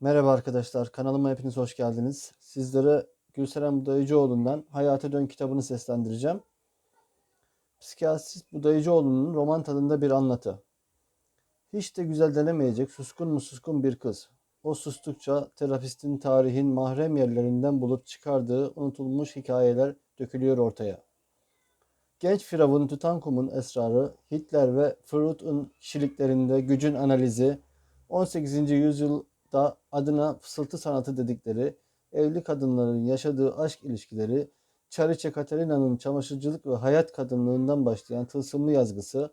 Merhaba arkadaşlar, kanalıma hepiniz hoş geldiniz. Sizlere Gülseren Budayıcıoğlu'ndan Hayata Dön kitabını seslendireceğim. Psikiyatrist Budayıcıoğlu'nun roman tadında bir anlatı. Hiç de güzel denemeyecek suskun mu suskun bir kız. O sustukça terapistin tarihin mahrem yerlerinden bulup çıkardığı unutulmuş hikayeler dökülüyor ortaya. Genç Firavun Tutankumun esrarı, Hitler ve Freud'un kişiliklerinde gücün analizi, 18. yüzyılda adına fısıltı sanatı dedikleri, evli kadınların yaşadığı aşk ilişkileri, Çariçe Katerina'nın çamaşırcılık ve hayat kadınlığından başlayan tılsımlı yazgısı,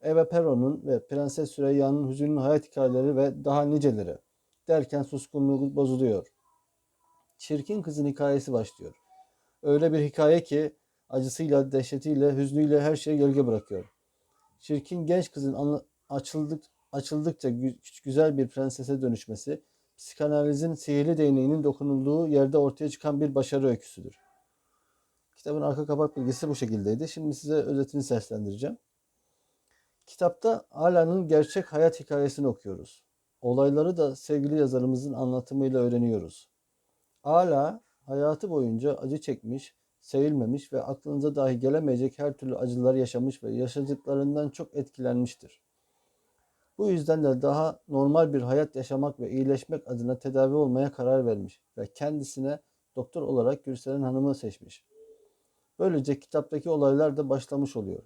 Eva Peron'un ve Prenses Süreyya'nın hüzünlü hayat hikayeleri ve daha niceleri derken suskunluğu bozuluyor. Çirkin kızın hikayesi başlıyor. Öyle bir hikaye ki acısıyla, dehşetiyle, hüznüyle her şeyi gölge bırakıyor. Çirkin genç kızın açıldık, açıldıkça gü- güzel bir prensese dönüşmesi, psikanalizin sihirli değneğinin dokunulduğu yerde ortaya çıkan bir başarı öyküsüdür. Kitabın arka kapak bilgisi bu şekildeydi. Şimdi size özetini seslendireceğim. Kitapta Ala'nın gerçek hayat hikayesini okuyoruz. Olayları da sevgili yazarımızın anlatımıyla öğreniyoruz. Ala hayatı boyunca acı çekmiş, sevilmemiş ve aklınıza dahi gelemeyecek her türlü acılar yaşamış ve yaşadıklarından çok etkilenmiştir. Bu yüzden de daha normal bir hayat yaşamak ve iyileşmek adına tedavi olmaya karar vermiş ve kendisine doktor olarak Gürselen Hanım'ı seçmiş. Böylece kitaptaki olaylar da başlamış oluyor.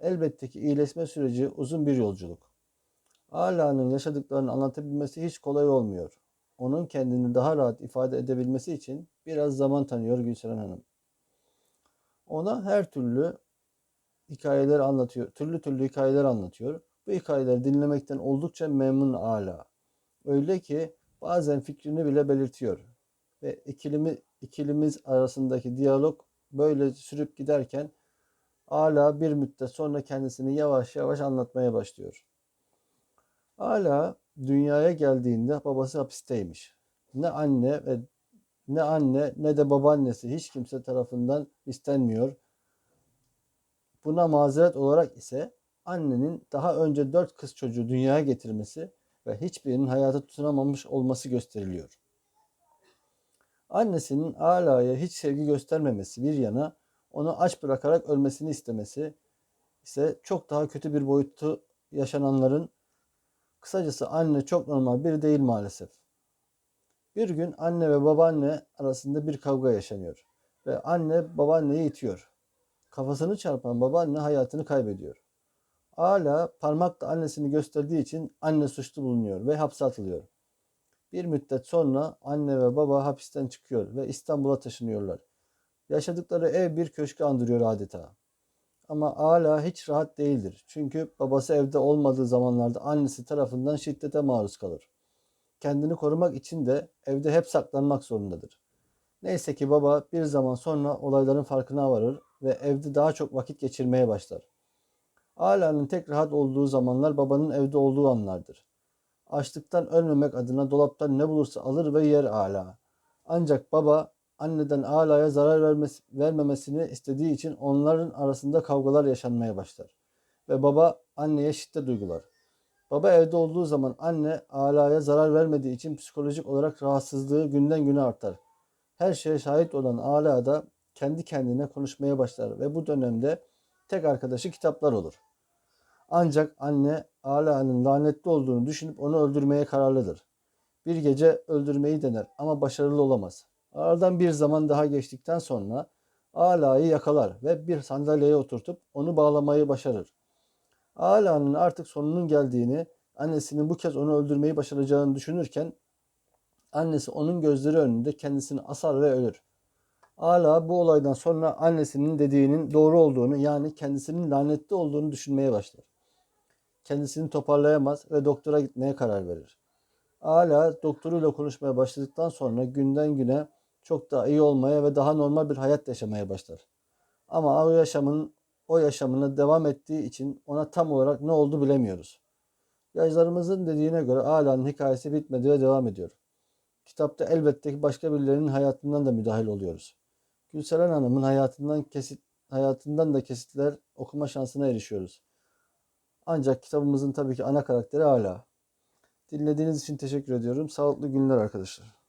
Elbette ki iyileşme süreci uzun bir yolculuk. Ala'nın yaşadıklarını anlatabilmesi hiç kolay olmuyor. Onun kendini daha rahat ifade edebilmesi için biraz zaman tanıyor Gülseren Hanım. Ona her türlü hikayeler anlatıyor, türlü türlü hikayeler anlatıyor. Bu hikayeleri dinlemekten oldukça memnun Ala. Öyle ki bazen fikrini bile belirtiyor. Ve ikilimi, ikilimiz arasındaki diyalog böyle sürüp giderken Ala bir müddet sonra kendisini yavaş yavaş anlatmaya başlıyor. Ala dünyaya geldiğinde babası hapisteymiş. Ne anne ve ne anne ne de babaannesi hiç kimse tarafından istenmiyor. Buna mazeret olarak ise annenin daha önce dört kız çocuğu dünyaya getirmesi ve hiçbirinin hayata tutunamamış olması gösteriliyor. Annesinin Ala'ya hiç sevgi göstermemesi bir yana onu aç bırakarak ölmesini istemesi ise çok daha kötü bir boyutu yaşananların kısacası anne çok normal biri değil maalesef. Bir gün anne ve babaanne arasında bir kavga yaşanıyor ve anne babaanneyi itiyor. Kafasını çarpan babaanne hayatını kaybediyor. Hala parmakla annesini gösterdiği için anne suçlu bulunuyor ve hapse atılıyor. Bir müddet sonra anne ve baba hapisten çıkıyor ve İstanbul'a taşınıyorlar. Yaşadıkları ev bir köşkü andırıyor adeta. Ama hala hiç rahat değildir. Çünkü babası evde olmadığı zamanlarda annesi tarafından şiddete maruz kalır. Kendini korumak için de evde hep saklanmak zorundadır. Neyse ki baba bir zaman sonra olayların farkına varır ve evde daha çok vakit geçirmeye başlar. Ala'nın tek rahat olduğu zamanlar babanın evde olduğu anlardır. Açlıktan ölmemek adına dolaptan ne bulursa alır ve yer Ala. Ancak baba anneden Ala'ya zarar vermesi, vermemesini istediği için onların arasında kavgalar yaşanmaya başlar. Ve baba anneye şiddet uygular. Baba evde olduğu zaman anne Ala'ya zarar vermediği için psikolojik olarak rahatsızlığı günden güne artar. Her şeye şahit olan Ala da kendi kendine konuşmaya başlar ve bu dönemde tek arkadaşı kitaplar olur. Ancak anne Ala'nın lanetli olduğunu düşünüp onu öldürmeye kararlıdır. Bir gece öldürmeyi dener ama başarılı olamaz. Aradan bir zaman daha geçtikten sonra Ala'yı yakalar ve bir sandalyeye oturtup onu bağlamayı başarır. Ala'nın artık sonunun geldiğini, annesinin bu kez onu öldürmeyi başaracağını düşünürken annesi onun gözleri önünde kendisini asar ve ölür. Ala bu olaydan sonra annesinin dediğinin doğru olduğunu yani kendisinin lanetli olduğunu düşünmeye başlar. Kendisini toparlayamaz ve doktora gitmeye karar verir. Ala doktoruyla konuşmaya başladıktan sonra günden güne çok daha iyi olmaya ve daha normal bir hayat yaşamaya başlar. Ama o yaşamın o yaşamına devam ettiği için ona tam olarak ne oldu bilemiyoruz. Yazarımızın dediğine göre Ala'nın hikayesi bitmedi ve devam ediyor. Kitapta elbette ki başka birilerinin hayatından da müdahil oluyoruz. Gülseren Hanım'ın hayatından kesit hayatından da kesitler okuma şansına erişiyoruz. Ancak kitabımızın tabii ki ana karakteri Ala. Dinlediğiniz için teşekkür ediyorum. Sağlıklı günler arkadaşlar.